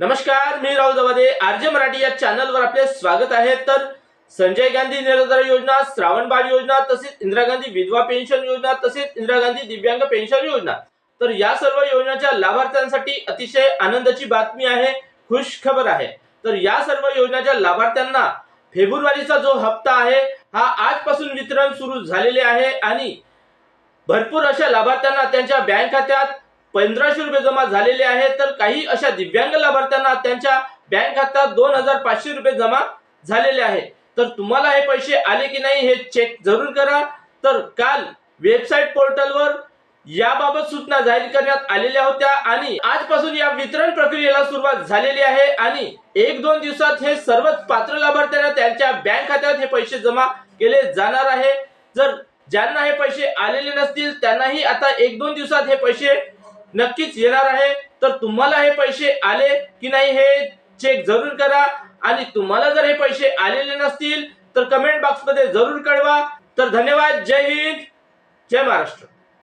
नमस्कार मी राहुल दवादे आरजे मराठी या चॅनलवर आपले स्वागत आहे. तर संजय गांधी निराधार योजना श्रावण बाळ योजना तसेच इंदिरा गांधी विधवा पेन्शन योजना तसेच इंदिरा गांधी दिव्यांग पेन्शन योजना. तर या सर्व योजनाच्या लाभार्थ्यांसाठी अतिशय आनंदाची बातमी आहे खुश खबर आहे. तर या सर्व योजनाच्या लाभार्थ्यांना फेब्रुवारीचा जो हप्ता आहे हा आजपासून वितरण सुरू झालेले आहे आणि भरपूर अशा लाभार्थ्यांना त्यांच्या बँक खात्यात पंधराशे रुपये जमा झालेले आहेत. तर काही अशा दिव्यांग लाभार्थ्यांना त्यांच्या बँक खात्यात दोन हजार पाचशे रुपये जमा झालेले आहेत. तर तुम्हाला हे पैसे आले की नाही हे चेक जरूर करा. तर काल वेबसाईट पोर्टलवर याबाबत सूचना जाहीर करण्यात आलेल्या होत्या आणि आजपासून या वितरण प्रक्रियेला सुरुवात झालेली आहे आणि एक दोन दिवसात हे सर्वच पात्र लाभार्थ्यांना त्यांच्या बँक खात्यात हे पैसे जमा केले जाणार आहे. जर ज्यांना हे पैसे आलेले नसतील त्यांनाही आता एक दोन दिवसात हे पैसे नक्कीच येणार आहे. तर तुम्हाला हे पैसे आले की नाही हे चेक जरूर करा. आणि तुम्हाला जर हे पैसे आलेले नसतील तर कमेंट बॉक्समध्ये जरूर कळवा. तर धन्यवाद. जय हिंद. जय महाराष्ट्र.